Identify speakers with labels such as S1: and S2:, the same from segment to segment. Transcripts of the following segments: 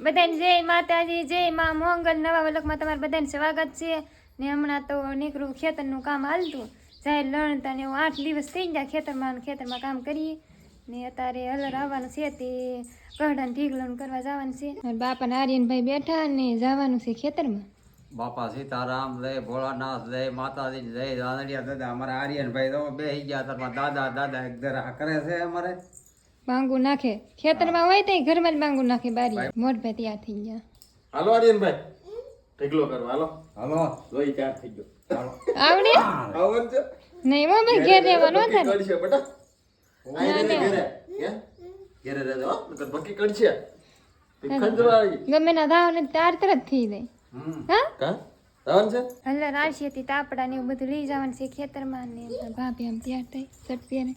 S1: બધાને જય માતાજી, જય મા મોંગલ. નવા વલકમાં તમારું બધાને સ્વાગત છે. ને હમણાં તો નીકળું ખેતરનું કામ હાલતું. જાય લણતા ને એવું આઠ દિવસ થઈ ગયા ખેતરમાં ખેતરમાં કામ કરીએ. ને અત્યારે હલર આવવાનું છે તે કહડાને ઢીકલોન કરવા જવાનું છે. બાપા આર્યનભાઈ બેઠા ને જવાનું છે ખેતરમાં.
S2: બાપા સીતારામ, જય ભોળાનાથ, જય માતાજી, જય દાદડિયા દાદા, અમારા આર્યનભાઈ તો બે ગયા. દાદા દાદા એક કરે છે અમારે.
S1: બાંગુ નાખે. ખેતરમાં હોય તો ઘરમાં જ બાંગુ નાખે બારી. મોટભાઈ તૈયાર થઈ ગયા.
S3: હાલો આર્યનભાઈ. ઢગલો કરો હાલો.
S2: હાલો.
S3: લોહી ચાર થઈ ગયો.
S1: આવડે
S3: આવવાનું છે?
S1: નહીં હો ભાઈ ઘેર રહેવાનો
S3: બક્કી
S1: થાય
S3: બેટા. આઈ રે ઘરે. રહેજો હો. નકર બક્કી કડશે
S1: ગમે ના ધાવ ને તાર તરત થઈ જાય. હા?
S3: કા? છે?
S1: તાપડા ને એવું બધું લઈ જવાનું છે ખેતરમાં ને ભાભી આમ તૈયાર થઈ પહેરે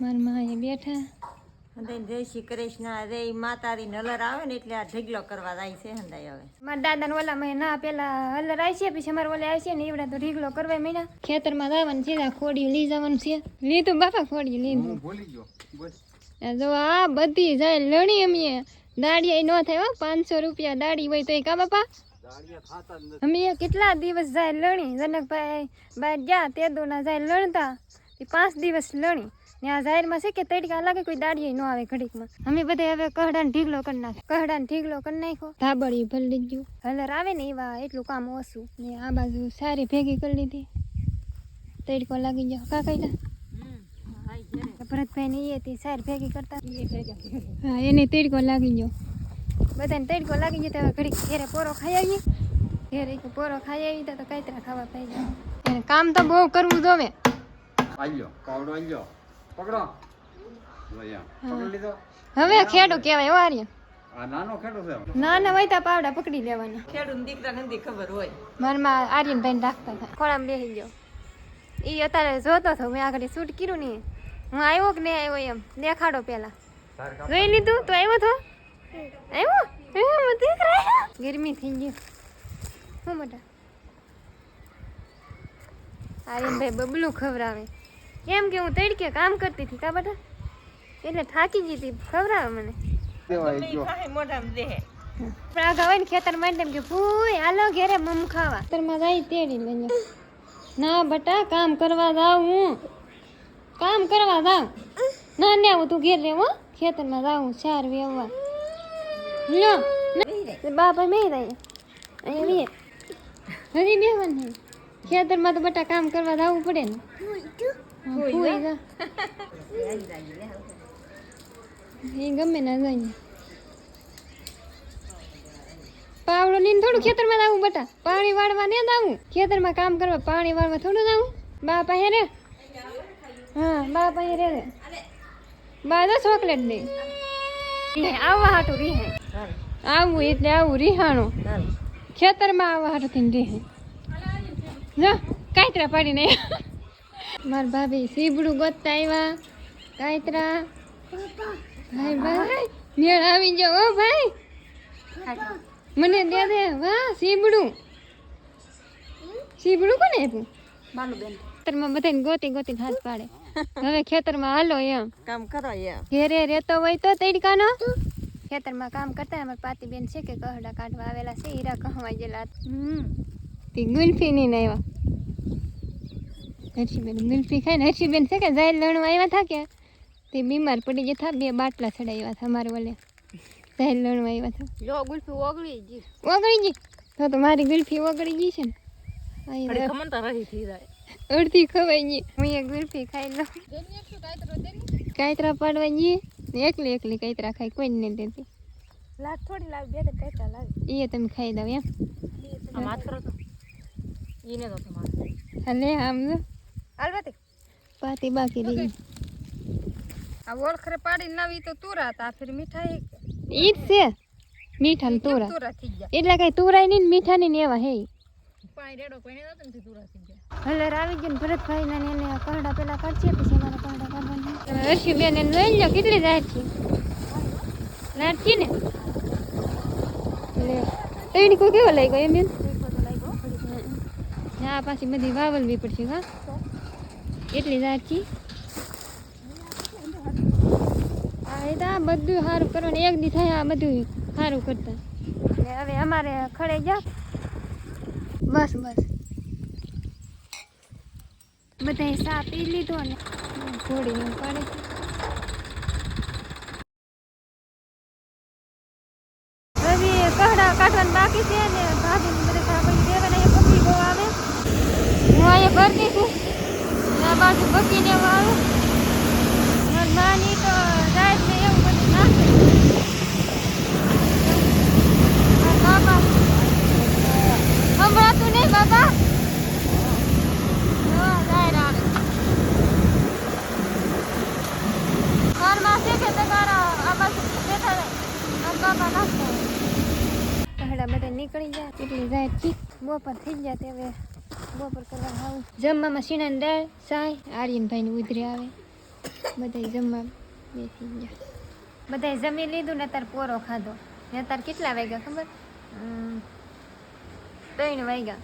S1: મારા માં બેઠા.
S4: હંદાઈ જય શ્રી કૃષ્ણ રે માતારી નલર આવે ને એટલે આ ઢગલો કરવા જાય છે હંદાઈ હવે.
S1: મારા દાદા ઓલા માં ના પેલા હલર આવી છે પછી અમારે ઓલા આવશે ને એવડા તો ઢીગલો કરવા મહિના ખેતરમાં જવાનું છે ખોડી લઈ જવાનું છે. લીધું બાપા ખોડી લીધું.
S2: ભૂલી ગયો
S1: જો આ બધી જાય લણી અમે દાડી ન થાય હો પાંચસો રૂપિયા દાડી હોય તો કા બાપા.
S2: દાડિયા ખાતા જ નથી.
S1: અમે કેટલા દિવસ જાય લણી? જનકભાઈ બહાર ગયા તે દોના જાય લણતા. પાંચ દિવસ લણી. ને આ જાહેરમાં છે કે તડકા લાગે કોઈ દાડીએ ન આવે ઘડીકમાં. અમે બધા હવે કહડાને ઢીગલો કરી નાખે કહડાને ઢીગલો કરી નાખ્યો. ધાબળી ભરી લીધું હલર આવે ને એવા એટલું કામ ઓછું. ને આ બાજુ સારી ભેગી કરી લીધી. તડકો લાગી ગયો. કા કઈલા ભરતભાઈ ને એ સાર ભેગી કરતા. હા એને તડકો લાગી ગયો. બધાને તડકો લાગી ગયો હવે ઘડીક ઘેરે પોરો ખાઈ આવીએ. ઘેરે પોરો ખાઈ આવી તો કાંતરા ખાવા પાઈ જાય. કામ તો બહુ કરવું જોવે.
S2: આવ્યો પાવડો આલ્યો. પકડો. પકડી લીધો.
S1: હવે ખેડો કહેવાય વાર્ય
S2: આ નાનો ખેડો છે.
S1: નાના હોય તો પાવડા પકડી લેવાના.
S4: ખેડૂત દીકરા નથી ખબર હોય.
S1: મારમાં આર્યનભાઈ રાખતા હતા. ખોળામાં બેસી ગયો. એ અત્યારે જોતો હતો મેં આગળ શૂટ કર્યું ને. હું આવ્યો કે નહીં આવ્યો એમ. દેખાડો પેલા જોઈ લીધું? તો આવ્યો તો? આવ્યો? ગરમી થઈ ગઈ. શું મોટા? આર્યનભાઈ બબલું ખવડાવે. કેમ કે હું તડકે કામ કરતી હતી કા બેટા? એટલે થાકી ગઈ હતી. ખવડાવે મને. ને ખેતરમાં કે ફૂય હાલો ઘેરે મમ ખાવા. ખેતરમાં જાય તેડી ના બટા કામ કરવા જાવ હું. કામ કરવા જાવ ના ને આવું તું ઘેર રહેવો ખેતરમાં જાઉં ચાર વેવવા લ્યો બાપા મેં રહી. અહીંયા બેવાનું નહીં ખેતરમાં તો બટા કામ કરવા જવું પડે ને. હા, ફૂઈ એ ગમે ના જાય પાવડો ની થોડું ખેતરમાં જવું બટા. પાણી વાળવા ને આવું. ખેતરમાં કામ કરવા પાણી વાળવા થોડું જવું બા પાસે રે હા બા પાસે રે રે બા તો ચોકલેટ દે. આવવા હાટું રીહે આવું એટલે આવું રીહાણું. ખેતરમાં આવવા હાટું થઈને રીહે જો કાંતરા પાડીને મારા ભાભી સીબડું ગોતતા આવ્યા કાયતરા. ભાઈ ભાઈ મેળ આવી જો ઓ ભાઈ. મને દે દે વાહ સીબડું. સીબડું કોને આપ્યું?
S4: બાનુબેન
S1: ખેતરમાં બધાને ગોતી ગોતી હાથ પાડે. હવે ખેતરમાં હાલો એમ.
S4: કામ કરો એમ.
S1: ઘેરે રહેતો હોય તો તડકાનો. ખેતરમાં કામ કરતા અમારા પાતીબેન છે કે કહડા કાઢવા આવેલા છે હીરા કહવા ગયેલા. હમ. તે ગુલ્ફી નહીં આવ્યા. હર્ષીબેન ગુલ્ફી ખાઈને હર્ષીબેન છે કે? જાય લણવા આવ્યા થા કે? તે બીમાર પડી ગયા થા બે બાટલા ચડાવ્યા હતા મારે વલે. જાહેર લણવા આવ્યા હતા.
S4: જો ગુલ્ફી ઓગળી ગઈ.
S1: ઓગળી ગઈ? તો તો મારી ગુલ્ફી ઓગળી ગઈ છે ને. અડધી ખવાઈ ગઈ. હું એક ગુલ્ફી ખાઈ લઉં. કાયતરા પાડવા ગઈ. એકલી એકલી કાયતરા ખાઈ કોઈ નહીં દેતી.
S4: લાગ થોડી લાગ બે કાયતરા લાગ.
S1: એ તમે ખાઈ દઉં એમ.
S4: આ કરો તો ઈને તો તમારે.
S1: હલે આમ
S4: હાલવાતી
S1: પાતી બાકી રહી.
S4: આ ઓળખરે પાડીને નવી તો તુરા તા ફિર મીઠાઈ
S1: ઈ જ છે. મીઠા ને તુરા.
S4: તુરા થઈ ગયા.
S1: એટલે કઈ તુરાય નહીં ને મીઠા ની એવા હે.
S4: પાણી રેડો પાણી નતો ને તુરા થઈ ગયા.
S1: હલર આવી ગયો ને ભરતભાઈ ના ને એને કરડા પેલા કરશે પછી મારા કરડા કાઢવાના. હર્ષી બેન એને લઈ લો કેટલી રાત છે? રાત છે ને? લે. તૈણી કોઈ કેવો લઈ ગયો એમ? બેન હા પાછી બધી વાવલવી પડશે હા. એટલી રાખી હા એ તો આ બધું સારું કરવાનું. એક દી થાય આ બધું સારું કરતા. હવે અમારે ખડે જા બસ બસ. બધાએ સા પી લીધો ને. ઘોડી પાડે રવિ કહડા કાઢવાનું બાકી છે ને, ભાભી ને બધા ભાભી દેવાના બકરી બહુ આવે. હું અહીંયા ભરતી છું. આ બાજુ બકરી ને એવું આવે. મારી માની તો જાય ને એવું બધું નાખે. બાબા. સંભળાતું નહીં બાબા? છે નીકળી જાય એટલી જાય ઠીક બપોર થઈ જાય તે હવે બપોર કરવા આવું. જમવામાં સીણા દાળ સાય આર્યનભાઈની ઉધરી આવે. બધા જમવા બેસી ગયા. બધાએ જમી લીધું ને તાર પોરો ખાધો. ને તાર કેટલા વાગ્યા ખબર? હમ, ત્રણ વાગ્યા.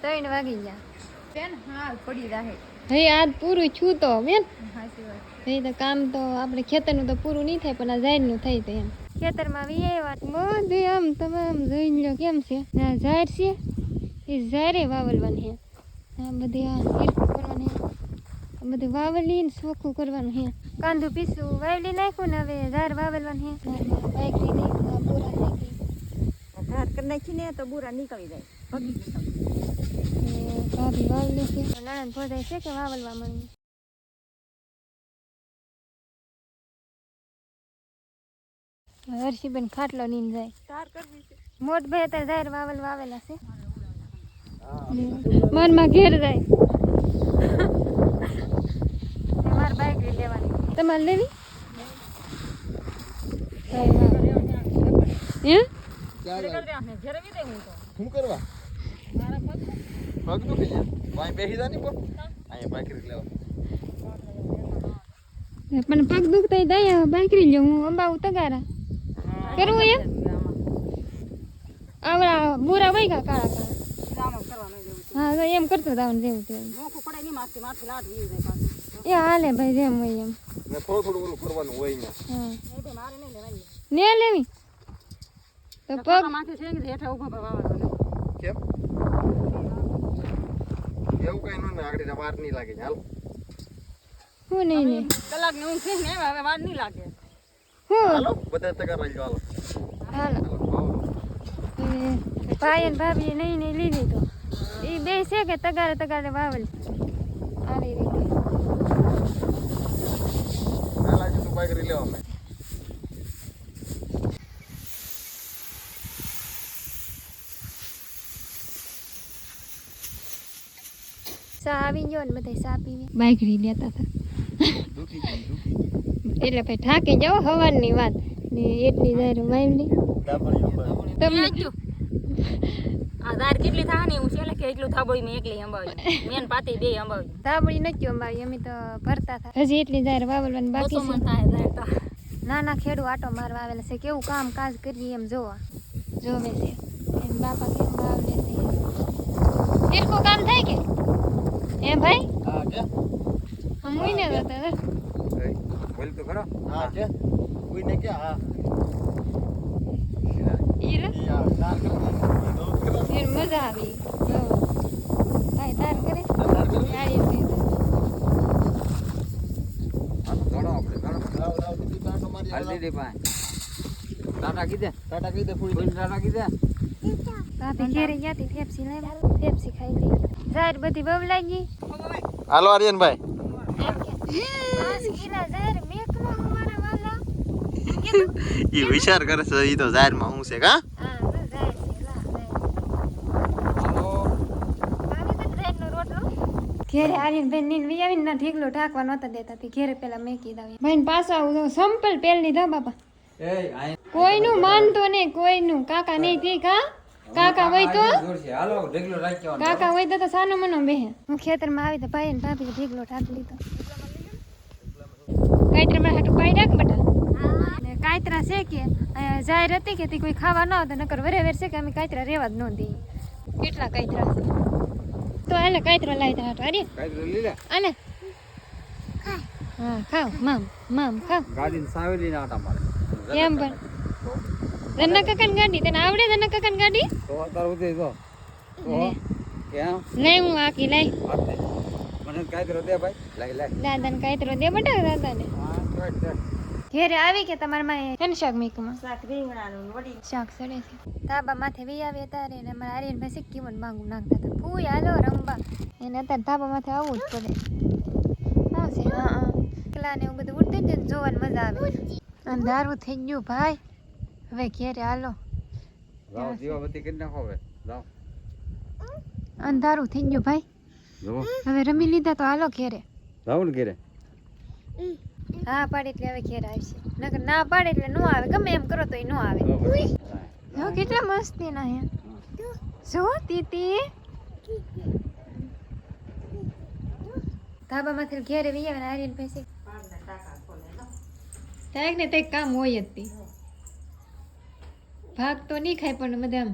S1: ત્રણ વાગી ગયા.
S4: બેન હાલ પડી રહે.
S1: હે આજ પૂરું છું તો બેન. હે તો કામ તો આપણે ખેતરનું તો પૂરું નહીં થાય પણ આ ઝાડનું થઈ તો એમ. ખેતરમાં વી આવ્યા બધું આમ તમામ જોઈ લો કેમ છે? ના આ ઝાડ છે? એ વાવલવાનું છે આ બધી આ ઈરખું કરવાની છે બધું વાવલી ને સોખું કરવાનું હે. કાંદું પીસું વાવલી નાખ્યું ને હવે ઝાડ વાવલવાનું હે. બાઈક લઈ નાખ્યું આ નાખી.
S4: ધાર કરી નાખીને તો બુરા નીકળી જાય. પગી
S1: ભાભી વાવલી છે. નણંદ ભોજાય છે કે વાવલવા મળી હર્ષીબેન ખાટલો નીન જાય.
S4: ધાર
S1: મોટ ભાઈ અત્યારે ઝાડ વાવલ વાવેલા છે. મનમાં ઘેર જાય.
S4: મારે બાઈક લેવાની.
S1: તમારે લેવી? હે.
S3: શું કરવા? પગ દુખી જાય વાય બેસી જા ની પણ અહીંયા પાકરી લેવા.
S1: પણ પગ દુખતા દયા બાકરી લ્યો હું અંબાવું તગારા કરવું એમ? આવડા બુરા વૈગા કાળા કાળા. હા તો એમ કરતો દાવન જેવું તેવું. એ હાલે ભાઈ જેમ હોય એમ.
S3: ને થોડું થોડું ઓલું કરવાનું હોય ને
S1: હા. ને લેવી? તો પગ
S3: કેમ? એવું કઈ નું આગળ વાર નહીં લાગે હાલ.
S1: હું નહીં ને
S4: કલાક ને ઊંઘ છે ને હવે વાર નહીં લાગે.
S1: હું?
S3: હાલો બધા તકા લઈ
S1: હાલો.
S3: હાલો.
S1: ભાઈ અને ભાભી નહીં નહીં લીધી તો. એ બે છે કે તગારે તગારે વાવલ. આવી રીતે. સા આવી ગયો ને બધા સા પીવે. બાઈકરી લેતા હતા. એટલે ભાઈ થાકી જાઓ હવાની વાત. ને એટલી જાય વાવલી તમને
S5: આ દાર કેટલી થાય ને હું છેલ્લે કે એટલું થાબળી મેં એકલી અંબાવી. મેન પાતી બે અંબાવી.
S1: થાબળી નથી અંબાવી અમે તો ભરતા હતા હજી એટલી જાહેર વાવલવાની બાકી છે.
S5: થાય
S1: નાના ખેડૂ આટો મારવા આવેલા છે કેવું કામ કાજ કરીએ એમ જોવા. જોવે છે. એમ બાપા કેમ વાવલે છે. હિરકું કામ થાય કે? એ ભાઈ?
S3: હા કે
S1: હું ને હતા.
S2: બોલ તો કરો
S3: હા કે કોઈને કે હા.
S1: ઈ રે
S3: દો
S1: મજા આવી. ભાઈ તાર કરે. લઈ.
S2: હાલો
S3: દીદી
S2: હાલ દીદી પાસે ટાટા કીધે
S3: ટાટા કહી દે
S2: ટાટા. કીધે
S1: ભાભી ઘેરે ગયા ફેફસી લાવ્યા ફેફસી ખાઈ ગઈ ઝાડ બધી બબલાઈ ગઈ
S3: હાલો આર્યનભાઈ.
S1: અમારા
S3: ઈ વિચાર કરે છે તો જાહેરમાં હું છે કા
S1: ઘેરે આર્યનભાઈ નીન વી આવીને ના ઢીકલો ઢાંકવા નહોતા દેતા તે ઘેરે પેલા મેં કીધા ભાઈ પાછા આવું સંપલ પેલ લીધા બાપા.
S2: એ
S1: કોઈનું માનતો નહીં કોઈનું. કાકા નહીં તે કા કાકા હોય તો? કાકા હોય તો સાનો મનો બેહે. હું ખેતરમાં આવી તો ભાઈ ને ભાભી ઢીકલો ઢાંકી લીધો. કાંઈતરા મારા હાટું પાઈ રાખ બટા. ને કાંઈતરા છે કે જાહેર હતી કે તે કોઈ ખાવા ન આવતા નકર વરે વેર છે કે અમે કાયતરા રહેવા જ ન દઈએ. કેટલા કાયતરા છે? તો એને કાયતરા લાવી તા હાટું અરે અને હા ખાવ મામ મામ ખાવ.
S2: ગાડીને સાવેલી ના આટા મારે.
S1: એમ પણ. ધનના કાકાની ગાડી તને આવડે ધનના કાકાની ગાડી?
S2: તો અત્યારે ઉતરી તો કેમ?
S1: લઈ હું આખી લઈ.
S2: મને કાયતરો દે ભાઈ. લઈ લઈ.
S1: દાદાને કાયતરો દે બટા દાદાને.
S2: હા
S1: ઘેરે આવી કે તમારા માં હેન શાક મીકમાં?
S4: શાક રીંગણાનું વડી.
S1: શાક સડે છે. ધાબા માથે વી આવે તારે ને અમારા આર્યન ભાઈ સિક્કીમાં માંગુ નાખતા હતા. ફૂઈ હાલો રંબા એને અત્યારે ધાબા માથે આવવું જ પડે. હા છે. હા હા. એકલા ને એવું બધું ઉડતી જ ને જોવાની મજા આવે. અંધારું થઈ ગયું ભાઈ. હવે ઘેરે હાલો.
S2: જાઓ દીવાબત્તી કરી નાખો હવે. જાઓ.
S1: અંધારું થઈ ગયું ભાઈ. હવે રમી લીધા તો હાલો ઘેરે.
S2: જાઓ ને ઘેરે.
S1: હા પાડે એટલે હવે ઘેર આવશે. નકર ના પાડે એટલે નો આવે. ગમે એમ કરો તો એ નો આવે જો કેટલા મસ્તી ના હે. શું તીતી. ધાબા માંથી ઘેરે વી આવે ને આર્યન પાસે થાય ને તે કામ હોય જ તી. ભાગ તો નહીં ખાય પણ બધા આમ.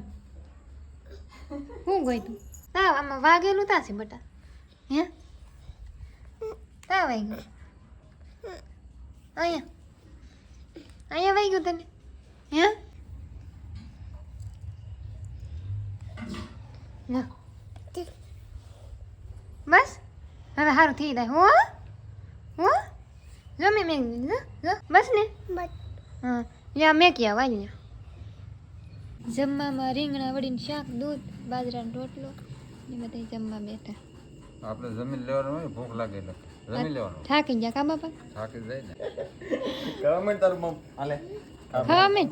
S1: શું ગઈ તું તાવ આમાં વાગેલું તાશે બટા. હે? તાવ આવી ગયું. અહીંયા. અહીંયા વાઈ ગયું તને. હે? ના બસ? હવે સારું થઈ જાય. હો હો? જો મેં મેં બસ ને? હા. યા મેં ક્યાં વાઈ જમવામાં રીંગણા વડીને શાક દૂધ બાજરાનો રોટલો એ બધા જમવા બેઠા.
S2: આપણે જમીન લેવાનું હોય ભૂખ લાગે એટલે. જમીન લેવાનું
S1: થાકી ગયા કા બાપા
S2: થાકી જાય ને
S3: કમેન્ટ તારું મમ હાલે
S1: ખાવા મેં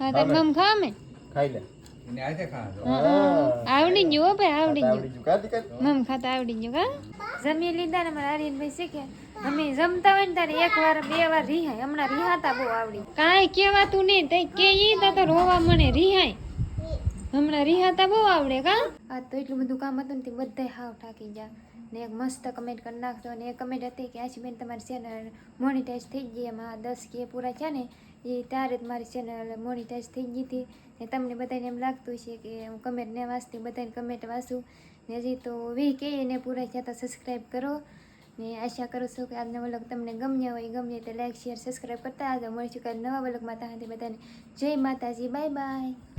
S1: હા તાર મમ ખાવા મેં
S3: ખાઈ લે
S2: એને આજે ખાવા
S1: હા, હા. આવડી ગયું હો ભાઈ આવડી ગયું
S3: આવડી ગયું કાઢી કાઢ
S1: મમ ખાતા આવડી ગયું કા જમી લીધા ને મારા આર્યનભાઈ શીખે અમે જમતા હોય ને ત્યારે એક વાર બે વાર રિહાય હમણાં રિહાતા બહુ આવડી કાંઈ કહેવાતું નહીં તે કે ઈ તા તો રોવા મને રિહાય હમણાં રિહાતા બહુ આવડે કા આ તો એટલું બધું કામ હતું ને તે બધાય હાવ ઠાકી ગયા ને એક મસ્ત કમેન્ટ કરી નાખતો અને એ કમેન્ટ હતી કે આશીબેન તમારી ચેનલ મોનિટાઈઝ થઈ ગઈ. એમાં દસ કે પૂરા થયા ને, એ ત્યારે જ મારી ચેનલ મોનિટાઈઝ થઈ ગઈ હતી. ને તમને બધાને એમ લાગતું છે કે હું કમેન્ટ ને વાંચતી, બધાને કમેન્ટ વાંચું. ને હજી તો વી કે ને પૂરા થયા તો સબસ્ક્રાઈબ કરો. ને આશા કરું છું કે આજનો વલક તમને ગમ્યો હોય ગમે તો લાઈક શેર સબસ્ક્રાઈબ કરતા આવજો મળીશું કાલે નવા વલકમાં ત્યાંથી બધાને જય માતાજી. Bye bye